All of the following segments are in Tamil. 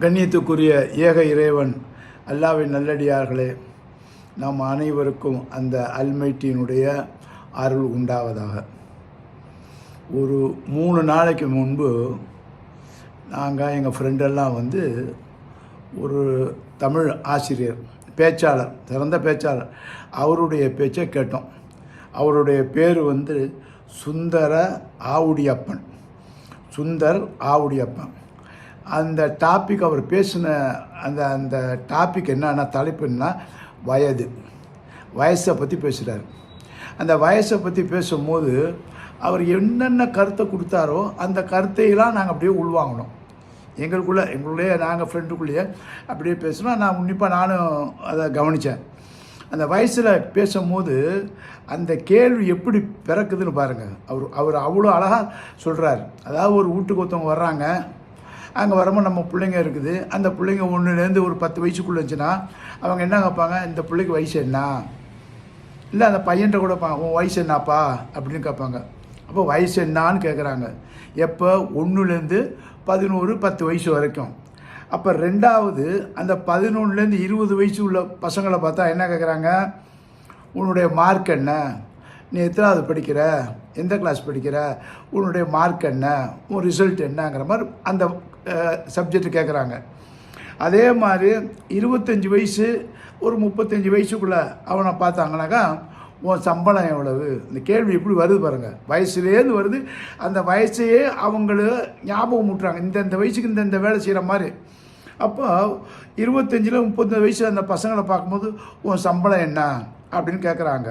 கண்ணியத்துக்குரிய ஏக இறைவன் அல்லாவின் நல்லடியார்களே நாம் அனைவருக்கும் அந்த அல்மைட்டியினுடைய அருள் உண்டாவதாக. ஒரு மூணு நாளைக்கு முன்பு நாங்கள் எங்கள் ஃப்ரெண்டெல்லாம் வந்து ஒரு தமிழ் ஆசிரியர் பேச்சாளர் சிறந்த பேச்சாளர் அவருடைய பேச்சை கேட்டோம். அவருடைய பேர் வந்து சுந்தர ஆவுடியப்பன். சுந்தர் ஆவுடியப்பன். அந்த டாபிக் அவர் பேசின அந்த அந்த டாபிக் என்னன்னா தலைப்புன்னா வயது. வயசை பற்றி பேசுகிறார் அந்த வயசை பற்றி பேசும்போது அவர் என்னென்ன கருத்தை கொடுத்தாரோ அந்த கருத்தையெல்லாம் நாங்கள் அப்படியே உள்வாங்கினோம் எங்களுக்குள்ளே எங்களுடைய நாங்கள் ஃப்ரெண்டுக்குள்ளேயே அப்படியே பேசினோம் நான் உன்னிப்பாக நானும் அதை கவனித்தேன் அந்த வயசில் பேசும்போது அந்த கேள்வி எப்படி பிறக்குதுன்னு பாருங்கள் அவர் அவர் அவ்வளோ அழகாக சொல்கிறார் அதாவது ஒரு வீட்டுக்கு ஒருத்தவங்க வர்றாங்க. அங்கே வரும்போது நம்ம பிள்ளைங்க இருக்குது. அந்த பிள்ளைங்க ஒன்றுலேருந்து ஒரு பத்து வயசுக்குள்ளே இருந்துச்சுன்னா அவங்க என்ன கேட்பாங்க? இந்த பிள்ளைக்கு வயசு என்ன? இல்லை அந்த பையன்கிட்ட கூட பா உன் வயசு என்னப்பா? அப்படின்னு கேட்பாங்க. அப்போ வயசு என்னான்னு கேட்குறாங்க எப்போ? ஒன்றுலேருந்து பதினோரு பத்து வயசு வரைக்கும். அப்போ ரெண்டாவது அந்த பதினொன்றுலேருந்து இருபது வயசு உள்ள பசங்களை பார்த்தா என்ன கேட்குறாங்க உன்னுடைய மார்க் என்ன? நீ எத்தனாவது படிக்கிற? எந்த கிளாஸ் படிக்கிற? உன்னுடைய மார்க் என்ன? உன் ரிசல்ட் என்னங்கிற மாதிரி அந்த சப்ஜெக்ட் கேட்குறாங்க அதே மாதிரி இருபத்தஞ்சி வயசு ஒரு முப்பத்தஞ்சு வயசுக்குள்ளே அவனை பார்த்தாங்கனாக்கா உன் சம்பளம் எவ்வளவு? இந்த கேள்வி எப்படி வருது பாருங்கள் வயசுலேருந்து வருது. அந்த வயசையே அவங்கள ஞாபகம் விட்றாங்க இந்தந்த வயசுக்கு இந்தந்த வேலை செய்கிற மாதிரி. அப்போ இருபத்தஞ்சில் முப்பத்தஞ்சு வயசு அந்த பசங்களை பார்க்கும்போது உன் சம்பளம் என்ன? அப்படின்னு கேட்குறாங்க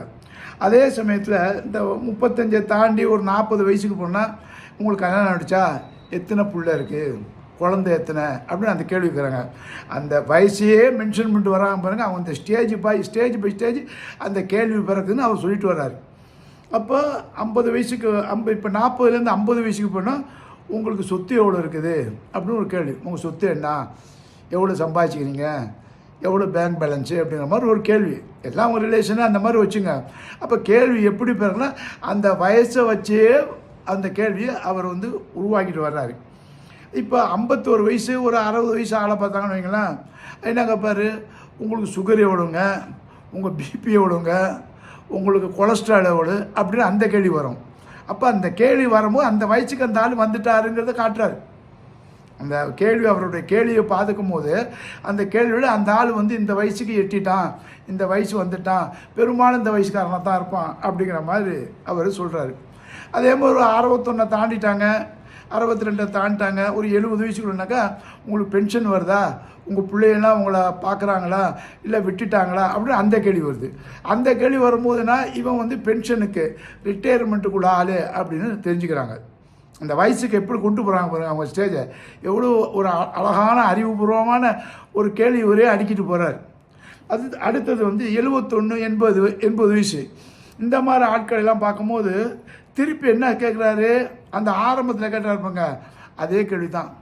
அதே சமயத்தில் இந்த முப்பத்தஞ்சை தாண்டி ஒரு நாற்பது வயசுக்கு போனால் உங்களுக்கு கல்யாணம் ஆகிடுச்சா எத்தனை பிள்ளை இருக்குது குழந்தை எத்தனை அப்படின்னு அந்த கேள்வி இருக்கிறாங்க அந்த வயசையே மென்ஷன் பண்ணிட்டு வராங்க பாருங்கள் அவங்க அந்த stage by stage by stage அந்த கேள்வி பிறக்குதுன்னு அவர் சொல்லிட்டு வர்றாரு. அப்போ ஐம்பது வயசுக்கு ஐம்பது இப்போ நாற்பதுலேருந்து ஐம்பது வயசுக்கு போனால் உங்களுக்கு சொத்து எவ்வளோ இருக்குது அப்படின்னு ஒரு கேள்வி. உங்கள் சொத்து என்ன? எவ்வளோ சம்பாதிச்சிக்கிறீங்க? எவ்வளோ பேங்க் பேலன்ஸு அப்படிங்கிற மாதிரி ஒரு கேள்வி. எல்லாம் உங்கள் ரிலேஷனாக அந்த மாதிரி வச்சுங்க. அப்போ கேள்வி எப்படி பிறகுனா அந்த வயசை வச்சே அந்த கேள்வியை அவர் வந்து உருவாக்கிட்டு வர்றாரு. இப்போ ஐம்பத்தோரு வயசு ஒரு அறுபது வயசு ஆளை பார்த்தாங்கன்னு வைங்களேன் என்னங்க பாரு உங்களுக்கு சுகர் எவ்வளோங்க உங்கள் பிபி எவ்வளோங்க உங்களுக்கு கொலஸ்ட்ரால் எவ்வளோ அப்படின்னு அந்த கேள்வி வரும். அப்போ அந்த கேள்வி வரும்போது அந்த வயசுக்கு அந்த ஆள் வந்துட்டாருங்கிறத காட்டுறாரு. அந்த கேள்வி அவருடைய கேள்வியை பார்த்துக்கும் போது அந்த கேள்வியோட அந்த ஆள் வந்து இந்த வயசுக்கு எட்டிட்டான் இந்த வயசு வந்துட்டான் பெரும்பாலும் இந்த வயசுக்காரனாக தான் இருப்பான் அப்படிங்கிற மாதிரி அவர் சொல்கிறாரு அதே மாதிரி ஒரு அறுபத்தொன்னை தாண்டிட்டாங்க அறுபத்தி ரெண்டை தாண்டிட்டாங்க ஒரு எழுபது வயசுக்குள்ளனாக்கா உங்களுக்கு பென்ஷன் வருதா? உங்கள் பிள்ளைகள்லாம் உங்களை பார்க்குறாங்களா இல்லை விட்டுட்டாங்களா? அப்படின்னு அந்த கேள்வி வருது. அந்த கேள்வி வரும்போதுனா இவன் வந்து பென்ஷனுக்கு ரிட்டையர்மெண்ட்டுக்குள்ள ஆள் அப்படின்னு தெரிஞ்சுக்கிறாங்க. அந்த வயசுக்கு எப்படி கொண்டு போகிறாங்க பாருங்க அவங்க ஸ்டேஜை எவ்வளோ ஒரு அ- அழகான அறிவுபூர்வமான ஒரு கேள்வி ஒரே அடிக்கிட்டு போகிறார் அது அடுத்தது வந்து எழுபத்தொன்று எண்பது எண்பது வயசு. இந்த மாதிரி ஆட்கள் எல்லாம் பார்க்கும்போது திருப்பி என்ன கேட்குறாரு அந்த ஆரம்பத்தில் கேட்டா இருப்பாங்க அதே கேள்வி தான்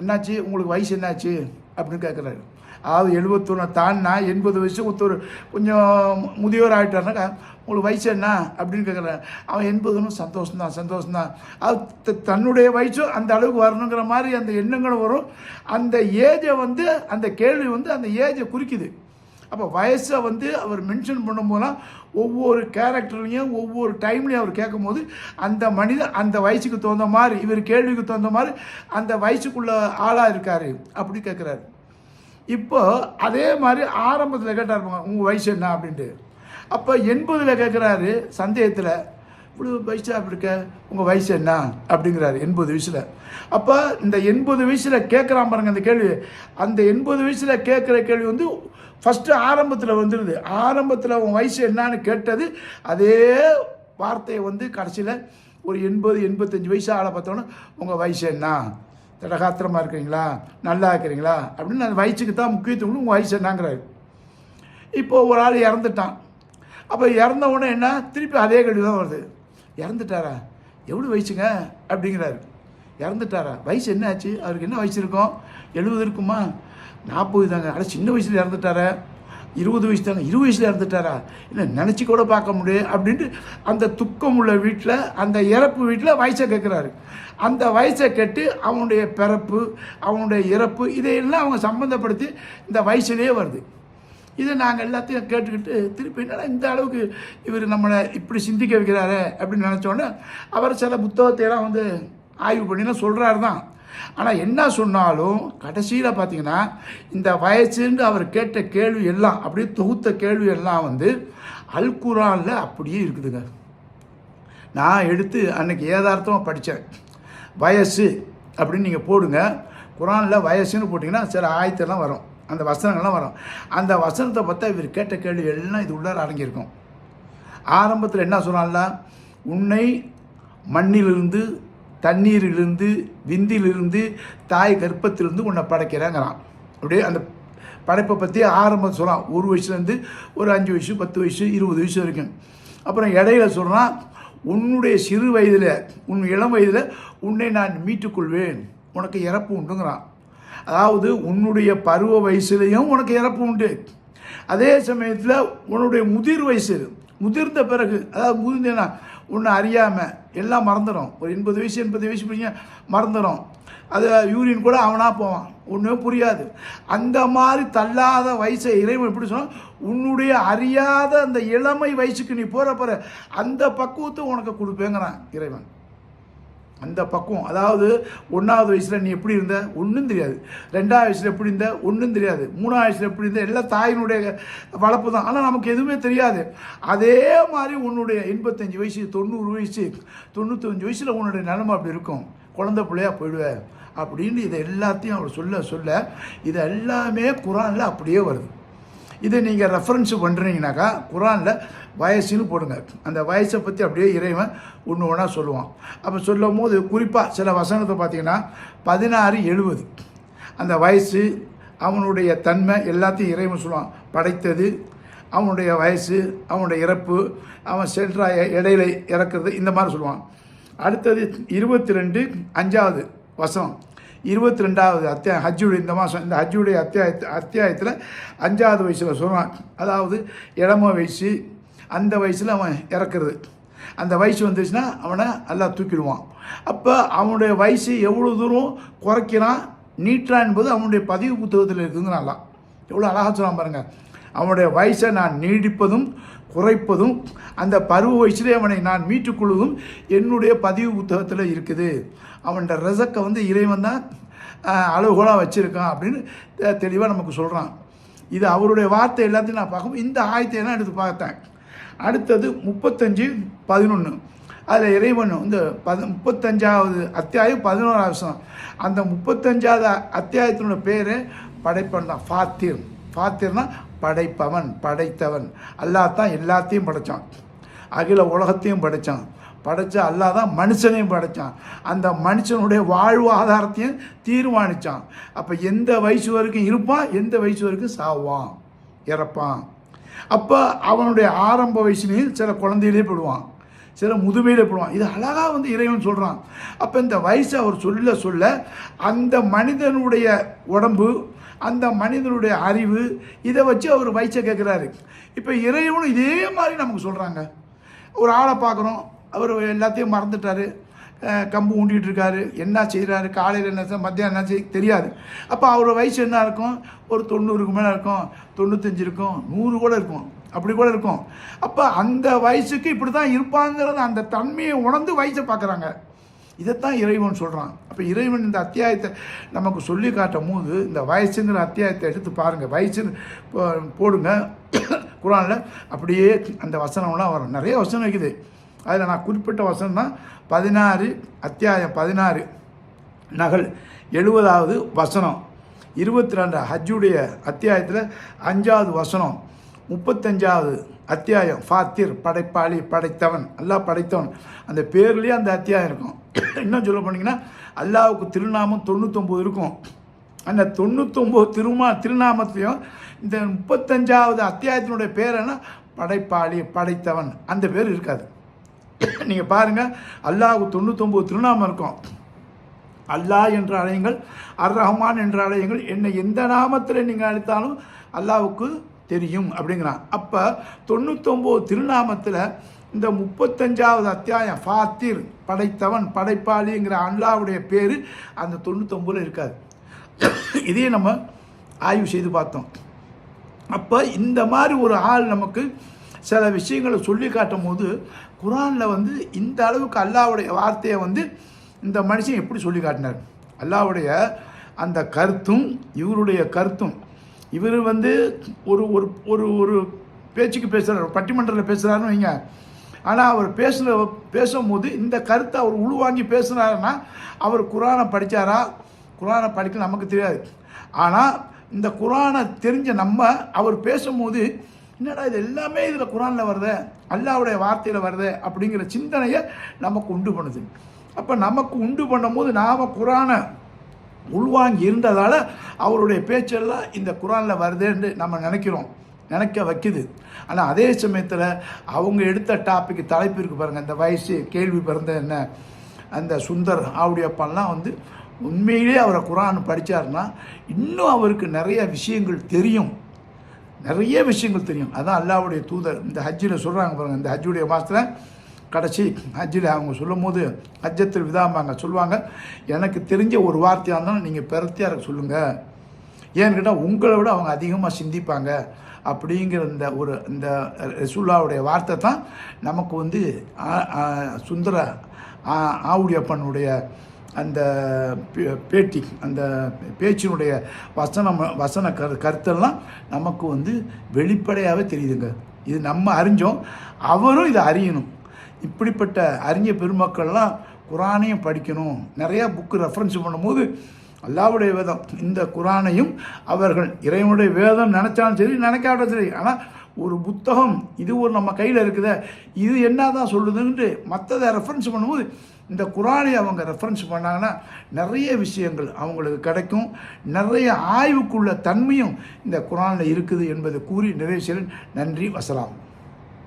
என்னாச்சு? உங்களுக்கு வயசு என்னாச்சு? அப்படின்னு கேட்குறாரு அதாவது எழுபத்தொன்று தாண்டினா எண்பது வயசு ஒருத்தர் கொஞ்சம் முதியோர் ஆகிட்டாருனாக்கா உங்களுக்கு வயசு என்ன? அப்படின்னு கேட்குறாரு அவன் எண்பதுன்னு சந்தோஷம்தான் சந்தோஷம்தான். அது த- தன்னுடைய வயசும் அந்த அளவுக்கு வரணுங்கிற மாதிரி அந்த எண்ணங்களும் வரும். அந்த ஏஜை வந்து அந்த கேள்வி வந்து அந்த ஏஜை குறிக்குது. அப்போ வயசை வந்து அவர் மென்ஷன் பண்ணும்போதெல்லாம் ஒவ்வொரு கேரக்டர்லையும் ஒவ்வொரு டைம்லையும் அவர் கேட்கும்போது அந்த மனிதன் அந்த வயசுக்கு தகுந்த மாதிரி இவர் கேள்விக்கு தகுந்த மாதிரி அந்த வயசுக்குள்ள ஆளாக இருக்கார் அப்படி கேட்குறாரு. இப்போ அதே மாதிரி ஆரம்பத்தில் கேட்டார் உங்கள் வயசு என்ன? அப்படின்ட்டு. அப்போ எண்பதில் கேட்குறாரு சந்தேகத்தில் இவ்வளோ வயசாக அப்படி இருக்க? உங்கள் வயசு என்ன? அப்படிங்கிறாரு எண்பது வயசில். அப்போ இந்த எண்பது வயசில் கேட்குறான் பாருங்க அந்த கேள்வி. அந்த எண்பது வயசில் கேட்குற கேள்வி வந்து ஃபஸ்ட்டு ஆரம்பத்தில் வந்துடுது ஆரம்பத்தில் உன் வயசு என்னன்னு கேட்டது அதே வார்த்தையை வந்து கடைசியில் ஒரு எண்பது எண்பத்தஞ்சு வயசு ஆளை பார்த்தோன்னா உங்கள் வயசு என்ன? திடகாத்திரமாக இருக்கிறீங்களா? நல்லா இருக்கிறீங்களா? அப்படின்னு அந்த வயசுக்கு தான் முக்கியத்துவம் உங்கள் வயசு என்னங்கிறாரு. இப்போ ஒரு ஆள் இறந்துட்டான். அப்போ இறந்த உடனே என்ன? திருப்பி அதே கேள்வி தான் வருது. இறந்துட்டாரா? எவ்வளோ வயசுங்க? அப்படிங்கிறாரு. இறந்துட்டாரா? வயசு என்ன ஆச்சு அவருக்கு என்ன வயசு இருக்கும்? எழுபது இருக்குமா? நாற்பது தாங்க. ஆனால் சின்ன வயசில் இறந்துட்டாரா? இருபது வயசு தாங்க. இருபது வயசில் இறந்துட்டாரா? இல்லை நினச்சி கூட பார்க்க முடியும் அப்படின்ட்டு அந்த துக்கம் உள்ள வீட்டில் அந்த இறப்பு வீட்டில் வயசை கேட்குறாரு. அந்த வயசை கேட்டு அவனுடைய பிறப்பு அவனுடைய இறப்பு இதையெல்லாம் அவங்க சம்மந்தப்படுத்தி இந்த வயசுலேயே வருது. இதை நாங்கள் எல்லாத்தையும் கேட்டுக்கிட்டு திருப்பி என்னடா இந்த அளவுக்கு இவர் நம்மளை இப்படி சிந்திக்க வைக்கிறாரு அப்படின்னு நினச்சோன்னே அவர் சில புத்தகத்தை எல்லாம் வந்து ஆய்வு பண்ணிலாம் சொல்கிறாரு தான் ஆனால் என்ன சொன்னாலும் கடைசியில் பார்த்தீங்கன்னா இந்த வயசுன்னு அவர் கேட்ட கேள்வி எல்லாம் அப்படியே தொகுத்த கேள்வி எல்லாம் வந்து அல் குரானில் அப்படியே இருக்குதுங்க. நான் எடுத்து அன்னைக்கு ஏதார்த்தமாக படித்தேன் வயசு அப்படின்னு நீங்கள் போடுங்க. குரானில் வயசுன்னு போட்டிங்கன்னா சில ஆயத்தெல்லாம் வரும். அந்த வசனங்கள்லாம் வரும். அந்த வசனத்தை பார்த்தா இவர் கேட்ட கேள்வி எல்லாம் இது உள்ளார அடங்கியிருக்கும். ஆரம்பத்தில் என்ன சொன்னான்ல உன்னை மண்ணிலிருந்து தண்ணீரிலிருந்து விந்திலிருந்து தாய் கர்ப்பத்திலிருந்து உன்னை படைக்கிறேங்கிறான். அப்படியே அந்த படைப்பை பற்றி ஆரம்பம் சொல்கிறான் ஒரு வயசுலேருந்து ஒரு அஞ்சு வயசு பத்து வயசு இருபது வயசு வரைக்கும். அப்புறம் இடையில சொல்கிறான் உன்னுடைய சிறு வயதில் உன் இளம் வயதில் உன்னை நான் மீட்டுக்கொள்வேன். உனக்கு இறப்பு உண்டுங்கிறான். அதாவது உன்னுடைய பருவ வயசுலேயும் உனக்கு இறப்பு உண்டு. அதே சமயத்தில் உன்னுடைய முதிர் வயசு முதிர்ந்த பிறகு அதாவது முதிர்ந்தேன்னா ஒன்று அறியாமல் எல்லாம் மறந்துடும். ஒரு எண்பது வயசு எண்பது வயசு பிடிங்க மறந்துடும். அது யூரின் கூட அவனாக போவான். ஒன்றுமே புரியாது. அந்த மாதிரி தள்ளாத வயசை இறைவன் எப்படி சொன்னால் உன்னுடைய அறியாத அந்த இளமை வயசுக்கு நீ போகிற போகிற அந்த பக்குவத்தை உனக்கு கொடுப்பேங்கிறான் இறைவன். அந்த பக்குவம். அதாவது ஒன்றாவது வயசில் நீ எப்படி இருந்த? ஒன்றும் தெரியாது. ரெண்டாவது வயசில் எப்படி இருந்த? ஒன்றும் தெரியாது. மூணாவது வயசில் எப்படி இருந்த? எல்லாம் தாயினுடைய வளர்ப்பு தான். ஆனால் நமக்கு எதுவுமே தெரியாது. அதே மாதிரி உன்னுடைய எண்பத்தஞ்சு வயசு தொண்ணூறு வயசு தொண்ணூத்தஞ்சு வயசில் உன்னுடைய நிலமை அப்படி இருக்கும். குழந்த பிள்ளையா போயிடுவேன் அப்படின்னு இதை எல்லாத்தையும் அவர் சொல்ல சொல்ல இது எல்லாமே குரானில் அப்படியே வருது. இதை நீங்கள் ரெஃபரன்ஸ் பண்ணுறீங்கனாக்கா குரானில் வயசுன்னு போடுங்க. அந்த வயசை பற்றி அப்படியே இறைவன் ஒன்று ஒன்றா சொல்லுவான். அப்போ சொல்லும் போது குறிப்பாக சில வசனத்தை பார்த்தீங்கன்னா பதினாறு எழுபது. அந்த வயசு அவனுடைய தன்மை எல்லாத்தையும் இறைவன் சொல்லுவான். படைத்தது அவனுடைய வயசு அவனுடைய இறப்பு அவன் சென்ற இடையில இறக்குறது இந்த மாதிரி சொல்லுவான். அடுத்தது இருபத்தி ரெண்டு அஞ்சாவது வசனம். இருபத்தி ரெண்டாவது அத்தியாயம் ஹஜ்ஜுடைய இந்த மாதம் இந்த ஹஜ்ஜுடைய அத்தியாயத்து அத்தியாயத்தில் அஞ்சாவது வயசில் சொல்கிறான் அதாவது இளம வயசு அந்த வயசில் அவன் இறக்குறது. அந்த வயசு வந்துச்சுன்னா அவனை நல்லா தூக்கிடுவான். அப்போ அவனுடைய வயசு எவ்வளோ தூரம் குறைக்கிறான் நீட்டான் என்பது அவனுடைய பதிவு புத்தகத்தில் இருக்குங்கிறான்லாம் எவ்வளோ அழகாக சொல்கிறான் பாருங்கள் அவனுடைய வயசை நான் நீடிப்பதும் குறைப்பதும் அந்த பருவ வயசுலேயே அவனை நான் மீட்டுக்கொள்வதும் என்னுடைய பதிவு புத்தகத்தில் இருக்குது. அவனோட ரசக்கை வந்து இறைவன் தான் அளவுகோலாக வச்சுருக்கான் அப்படின்னு தெளிவாக நமக்கு சொல்கிறான் இது அவருடைய வார்த்தை எல்லாத்தையும் நான் பார்க்கும் இந்த ஆயத்தை தான் எடுத்து பார்த்தேன். அடுத்தது முப்பத்தஞ்சு பதினொன்று அதில் இறைவன் வந்து பத முப்பத்தஞ்சாவது அத்தியாயம் பதினோராவது வருஷம் அந்த முப்பத்தஞ்சாவது அத்தியாயத்தினோட பேர் படைப்பன் தான் ஃபாத்திர். ஃபாத்திர்னா படைப்பவன் படைத்தவன். அல்லாஹ் தான் எல்லாத்தையும் படைத்தான் அகில உலகத்தையும் படைத்தான் படைச்ச அல்லாதான் மனுஷனையும் படைத்தான் அந்த மனுஷனுடைய வாழ்வாதாரத்தையும் தீர்மானித்தான் அப்போ எந்த வயசு வரைக்கும் இருப்பான் எந்த வயசு வரைக்கும் சாவான்? இறப்பான். அப்போ அவனுடைய ஆரம்ப வயசுலேயும் சில குழந்தையிலே போடுவான். சில முதுமையில் போடுவான். இது அழகாக வந்து இறைவன் சொல்கிறான் அப்போ இந்த வயசு அவர் சொல்ல சொல்ல அந்த மனிதனுடைய உடம்பு அந்த மனிதனுடைய அறிவு இதை வச்சு அவர் வயிற்ற கேட்குறாரு இப்போ இறைவனும் இதே மாதிரி நமக்கு சொல்கிறாங்க ஒரு ஆளை பார்க்குறோம் அவர் எல்லாத்தையும் மறந்துட்டார். கம்பு ஊண்டிகிட்டு இருக்காரு என்ன செய்கிறாரு காலையில் என்ன செய்ய மத்தியானம் என்ன செய்ய தெரியாது. அப்போ அவர் வயசு என்ன இருக்கும்? ஒரு தொண்ணூறுக்கு மேலே இருக்கும் தொண்ணூத்தஞ்சு இருக்கும் நூறு கூட இருக்கும். அப்படி கூட இருக்கும். அப்போ அந்த வயசுக்கு இப்படி தான் இருப்பாங்கிறது அந்த தன்மையை உணர்ந்து வயசை பார்க்குறாங்க. இதைத்தான் இறைவன் சொல்கிறான் அப்போ இறைவன் இந்த அத்தியாயத்தை நமக்கு சொல்லி காட்டும் போது இந்த வயசுங்கிற அத்தியாயத்தை எடுத்து பாருங்கள் வயசுன்னு போடுங்க. குரானில் அப்படியே அந்த வசனம்லாம் வரும். நிறைய வசனம் இருக்குது. அதில் நான் குறிப்பிட்ட வசனம் தான் பதினாறு அத்தியாயம் பதினாறு நகல் எழுபதாவது வசனம். இருபத்தி ரெண்டு ஹஜ்ஜுடைய அத்தியாயத்தில் அஞ்சாவது வசனம் முப்பத்தஞ்சாவது அத்தியாயம். ஃபாத்திர் படைப்பாளி படைத்தவன். அல்லாஹ் படைத்தவன். அந்த பேர்லேயே அந்த அத்தியாயம் இருக்கும். இன்னும் சொல்ல போனீங்கன்னா அல்லாவுக்கு திருநாமம் தொண்ணூத்தொம்பது இருக்கும். அந்த தொண்ணூத்தொம்பது திருமா திருநாமத்தையும் இந்த முப்பத்தஞ்சாவது அத்தியாயத்தினுடைய பேர் என்ன? படைப்பாளி படைத்தவன். அந்த பேர் இருக்காது. நீங்கள் பாருங்கள் அல்லாவுக்கு தொண்ணூத்தொம்பது திருநாமம் இருக்கும். அல்லாஹ் என்று அழையுங்கள் அர் ரஹ்மான் என்று அழையுங்கள். என்னை எந்த நாமத்தில் நீங்கள் அழைத்தாலும் அல்லாவுக்கு தெரியும் அப்படிங்கிறான். அப்போ தொண்ணூத்தொம்போது திருநாமத்தில் இந்த முப்பத்தஞ்சாவது அத்தியாயம் ஃபாத்திர் படைத்தவன் படைப்பாளிங்கிற அல்லாவுடைய பேர் அந்த தொண்ணூத்தொம்பதில் இருக்காது. இதையும் நம்ம ஆய்வு செய்து பார்த்தோம். அப்போ இந்த மாதிரி ஒரு ஆள் நமக்கு சில விஷயங்களை சொல்லி காட்டும் போது குரானில் வந்து இந்த அளவுக்கு அல்லாவுடைய வார்த்தையை வந்து இந்த மனுஷன் எப்படி சொல்லி காட்டினார்? அல்லாவுடைய அந்த கருத்தும் இவருடைய கருத்தும் இவர் வந்து ஒரு ஒரு ஒரு ஒரு பேச்சுக்கு பேசுகிறார் பட்டிமன்றத்தில் பேசுகிறாருன்னு வைங்க. ஆனால் அவர் பேசுகிற பேசும்போது இந்த கருத்தை அவர் உள்வாங்கி பேசுகிறாருன்னா அவர் குரானை படித்தாரா குரானை படிக்க நமக்கு தெரியாது. ஆனால் இந்த குரானை தெரிஞ்ச நம்ம அவர் பேசும்போது என்னடா இது எல்லாமே இதில் குரானில் வருதே? அல்லாவுடைய வார்த்தையில் வருதே? அப்படிங்கிற சிந்தனையை நமக்கு உண்டு பண்ணுது. அப்போ நமக்கு உண்டு பண்ணும்போது நாம் குரானை உள்வாங்கி இருந்ததால் அவருடைய பேச்செல்லாம் இந்த குரானில் வருதுன்னு நம்ம நினைக்கிறோம். நினைக்க வைக்குது. ஆனால் அதே சமயத்தில் அவங்க எடுத்த டாபிக் தலைப்பு இருக்குது பாருங்கள் இந்த வயசு கேள்வி பிறந்த என்ன அந்த சுந்தர் ஆவுடையப்பாலாம் வந்து உண்மையிலே அவரை குரான் படித்தாருன்னா இன்னும் அவருக்கு நிறைய விஷயங்கள் தெரியும். நிறைய விஷயங்கள் தெரியும். அதான் அல்லாவுடைய தூதர். இந்த ஹஜ்ஜில் சொல்கிறாங்க பாருங்கள் இந்த ஹஜ்ஜுடைய மாதத்தில் கடைசி ஹஜ்ஜில் அவங்க சொல்லும் போது ஹஜ்ஜத்தில் விதாம்பாங்க. சொல்லுவாங்க எனக்கு தெரிஞ்ச ஒரு வார்த்தையாக இருந்தாலும் நீங்கள் பெருத்தியாக சொல்லுங்கள் ஏன்னு கேட்டால் உங்களை விட அவங்க அதிகமாக சிந்திப்பாங்க. அப்படிங்கிற இந்த ஒரு இந்த ரசுல்லாவுடைய வார்த்தை தான் நமக்கு வந்து ஆ- சுந்தர ஆவுடையப்பனுடைய அந்த பேட்டி அந்த பேச்சினுடைய வசனம் வசன கரு கருத்தெல்லாம் நமக்கு வந்து வெளிப்படையாகவே தெரியுதுங்க. இது நம்ம அறிஞ்சோம். அவரும் இதை அறியணும். இப்படிப்பட்ட அறிஞ பெருமக்கள்லாம் குரானையும் படிக்கணும். நிறையா புக்கு ரெஃபரன்ஸ் பண்ணும்போது அல்லாவுடைய வேதம் இந்த குரானையும் அவர்கள் இறைவனுடைய வேதம் நினச்சாலும் சரி நினைக்காட்டும் சரி. ஆனால் ஒரு புத்தகம் இது ஒரு நம்ம கையில் இருக்குத இது என்ன தான் சொல்லுதுன்ட்டு மற்றதை ரெஃபரன்ஸ் பண்ணும்போது இந்த குரானை அவங்க ரெஃபரன்ஸ் பண்ணாங்கன்னா நிறைய விஷயங்கள் அவங்களுக்கு கிடைக்கும். நிறைய ஆய்வுக்குள்ள தன்மையும் இந்த குரானில் இருக்குது என்பதை கூறி நிறைவு நன்றி வசலாம்.